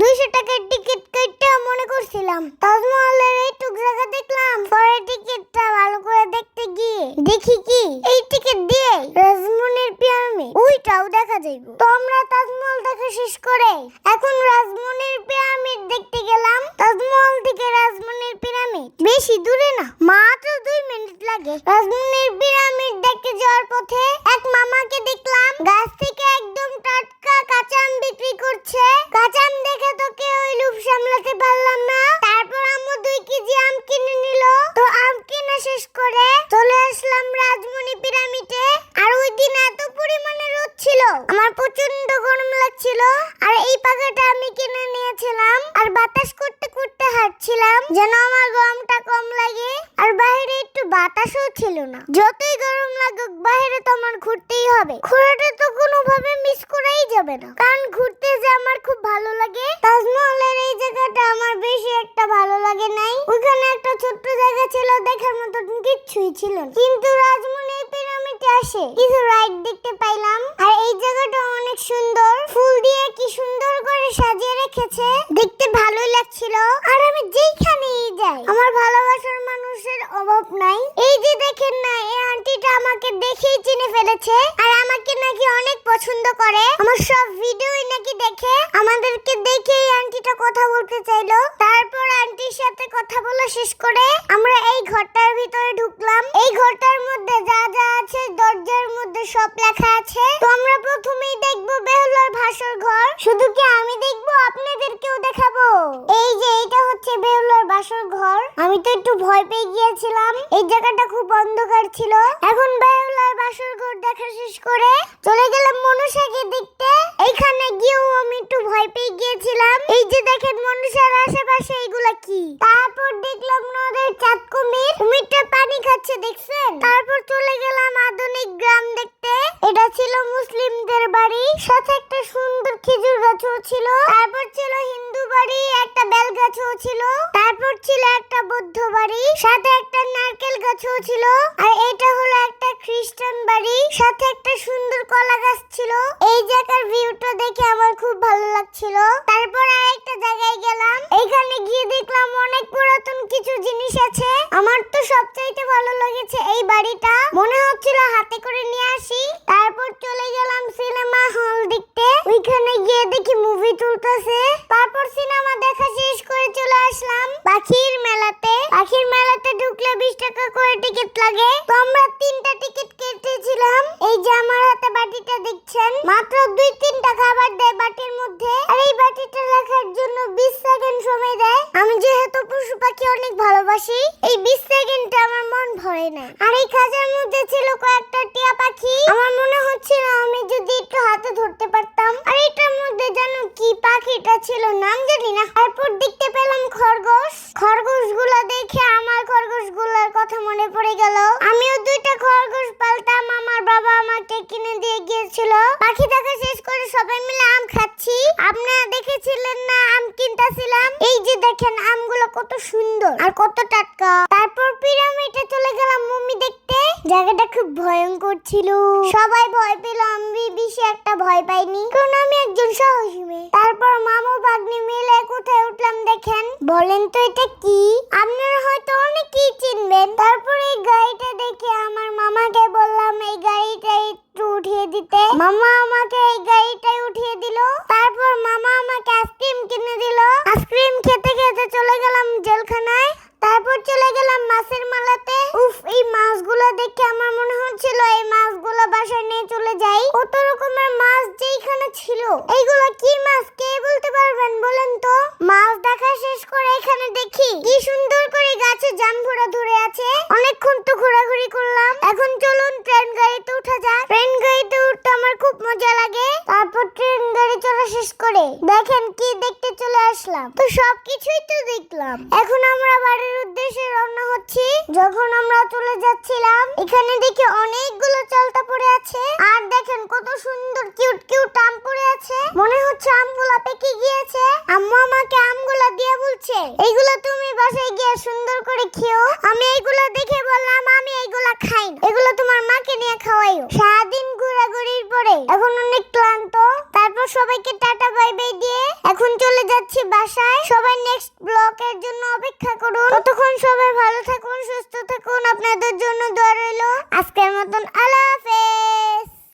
দুইশো টাকার টিকিট কেটে মনে করছিলাম। তাজমহলের এইটুক জায়গা দেখলাম, পরে টিকিটটা ভালো করে দেখতে গিয়ে দেখি কি? এই টিকিট দিয়ে রাজমনির পিরামিড, ওইটাও দেখা যাইব। তো আমরা তাজমহল দেখা শেষ করে এখন রাজমনির পিরামিড দেখতে গেলাম। তাজমহল থেকে রাজমনির পিরামিড বেশি দূরে না, মাত্র দুই মিনিট লাগে। রাজমনির পিরামিড দেখতে যাওয়ার পথে এক মামাকে দেখলাম। গাছ থেকে একদম টাটকা কাঁচা আম বিক্রি করছে। কাঁচা আম সামলাতে পারলাম না। আমার প্রচণ্ড গরম লাগছিল, আর এই পাখাটা আমি কিনে নিয়েছিলাম, আর বাতাস করতে করতে হাঁটছিলাম, যেন আমার গরমটা কম লাগে, আর বাইরে একটু বাতাসও ছিল না। যতই গরম লাগুক, বাইরে তো আমার ঘুরতেই হবে। ঘোরাটা তো কোনোভাবে মিস করাই যাবে না। কারণ ঘুরতে যে আমার খুব ভালো লাগে, তাজমহলের এই জায়গাটা আমার বেশি একটা ভালো লাগে নাই। ওখানে একটা ছোট্ট জায়গা ছিল, দেখার মতো কিচ্ছুই ছিল। কিন্তু রাজমহলের পিরামিডে আসে, কিছু রাইড দেখতে পাইলাম। এই জায়গাটা অনেক সুন্দর। ফুল দিয়ে কি সুন্দর করে সাজিয়ে রেখেছে। দেখতে ভালোই লাগছিল। আর আমি যেইখানেই যাই, আমার ভালোবাসার মানুষের অভাব নাই। এই যে দেখেন না, এই আন্টিটা আমাকে দেখেই চিনে ফেলেছে। আর আমাকে নাকি অনেক পছন্দ করে। আমার সব ভিডিওই নাকি দেখে আমাদেরকে দেখে এই আন্টিটা কথা বলতে চাইলো। তারপর আন্টির সাথে কথা বলা শেষ করে আমরা এই ঘরটার ভিতরে ঢুকলাম। এই ঘরটার মধ্যে যা যা আছে, দরজার মধ্যে সব লেখা আছে। তো আমরা প্রথমেই দেখব বেহুলার ভাসর ঘর। শুধু কি আমি দেখব, আপনাদেরকেও দেখাবো? এই যে এটা হচ্ছে বেহুলার বাসর ঘর। আমি তো একটু ভয় পেয়ে গিয়েছিলাম। এই জায়গাটা খুব অন্ধকার ছিল। এখন বেহুলার বাসর ঘর দেখা শেষ করে চলে গেলাম মনুষাকে দেখতে এইখানে গিয়েও আমি একটু ভয় পেয়ে গিয়েছিলাম এই যে দেখেন মনুষার আশেপাশে এগুলা কি তারপর দেখলাম নদের চাঁদ কুমির কুমিরটা পানি খাচ্ছে দেখছেন তারপর চলে গেলাম আধুনিক গ্রাম দেখতে এটা ছিল মুসলিমদের বাড়ি সাথে একটা সুন্দর খেজুর গাছও ছিল তারপর ছিল হিন্দু বাড়ি একটা বেল গাছও ছিল। তারপর ছিল একটা বৌদ্ধ বাড়ি, সাথে একটা নারকেল গাছও ছিল। আর এটা হলো একটা খ্রিস্টান বাড়ি, সাথে একটা সুন্দর কলা গাছ ছিল। এই জায়গার ভিউটা দেখে আমার খুব ভালো লাগছিল। তারপর আরেকটা জায়গায় গেলাম। এখানে গিয়ে দেখলাম অনেক পুরাতন কিছু জিনিস আছে। আমার তো সবচাইতে ভালো লেগেছে এই বাড়িটা। মনে হচ্ছিল হাতে করে নিয়ে আসি। তারপর চলে গেলাম সিনেমা হল দেখতে। ওইখানে গিয়ে দেখি মুভি চলতেছে তারপর সিনেমা দেখা শেষ করে চলে আসলাম পাখির মেলাতে পাখির মেলাতে ঢুকলে বিশ টাকা করে টিকিট লাগে তো আমরা তিনটা টিকিট কেটেছিলাম এই যে আমার হাতে দেখছেন মাত্র দুই তিনটা খাবার দেয় বাটির মধ্যে। আর এই বাটিটা রাখার জন্য বিশ সেকেন্ড সময় দেয়। আমি যেহেতু পশু পাখি অনেক ভালোবাসি, এই বিশ সেকেন্ডে আমার মন ভরে না। আর এই খাঁচার মধ্যে ছিল কয়েকটা টিয়া পাখি। আমার মনে হচ্ছিল আমি যদি একটু হাতে ধরতে পারতাম। আর এটার মধ্যে যেন কি পাখিটা ছিল নাম জানি না। তারপর দেখতে পেলাম খরগোশ। খরগোশগুলো দেখে আমার খরগোশ খরগোশগুলোর কথা মনে পড়ে গেল। আমিও দুইটা খরগোশ পালতাম আমার বাবা আমাকে কিনে দিয়ে গিয়েছিল পাখি দেখা শেষ করে সবাই মিলে আম খাচ্ছি আপনারা দেখেছিলেন না আম কিনতেছিলাম এই যে দেখেন আমগুলো কত সুন্দর। আর কত টাটকা। তারপর পিরামিডে চলে গেলাম মমি দেখতে। জায়গাটা খুব ভয়ঙ্কর ছিল। সবাই ভয় পেল, আমি বেশি একটা ভয় পাইনি। কারণ আমি একজন সাহসী মেয়ে। তারপর মামু বাগনি মিলে কোথায় উঠলাম দেখেন। বলেন তো এটা কি? আপনারা হয়তো অনেকেই চিনবেন। তারপর এই গাড়িটা দেখে আমার মামাকে বললাম, এই গাড়িটা একটু উঠিয়ে দিতে। মামা আমাকে জেলখানায় তারপর চলে গেলাম মাছের মালাতে। উফ, এই মাছগুলো দেখে আমার মনে হচ্ছিল এই মাছগুলো বাসায় নিয়ে চলে যাই। কত রকমের মাছ যেইখানে ছিল। এইগুলো কি মাছ? কে বলতে পারবেন বলেন তো? মাছ দেখা শেষ করে এখানে দেখি। কি সুন্দর করে গাছে জামভরা ধরে আছে। অনেকক্ষণ তো ঘোরাঘুরি করলাম। এখন চলুন, ট্রেন গাড়িতে উঠা যাক। ট্রেন গাড়িতে উঠতে আমার খুব মজা লাগে। তারপর ট্রেন গাড়ি চলা শেষ করে দেখেন কি দেখতে চলে আসলাম। তো সবকিছুই তো দেখলাম। এখন আমরা বাড়ির উদ্দেশ্যে রওনা হচ্ছি। যখন আমরা চলে যাচ্ছিলাম, এখানে দেখি অনেকগুলো চালতা পড়ে আছে। আর দেখেন কত সুন্দর কিউট কিউট আম পড়ে আছে। মনে হচ্ছে আমগুলা পেকে গিয়েছে। আম্মু আমাকে আমগুলা দিয়ে বলছে, এইগুলো তুমি বাসায় গিয়ে সুন্দর করে খেও। আমি এইগুলো দেখে বললাম বাসায় সবাই নেক্সট ব্লকের জন্য অপেক্ষা করুন। ততক্ষণ সবাই ভালো থাকুন, সুস্থ থাকুন। আপনাদের জন্য দোয়া রইল। আজকের মতন আল্লাহ হাফেজ।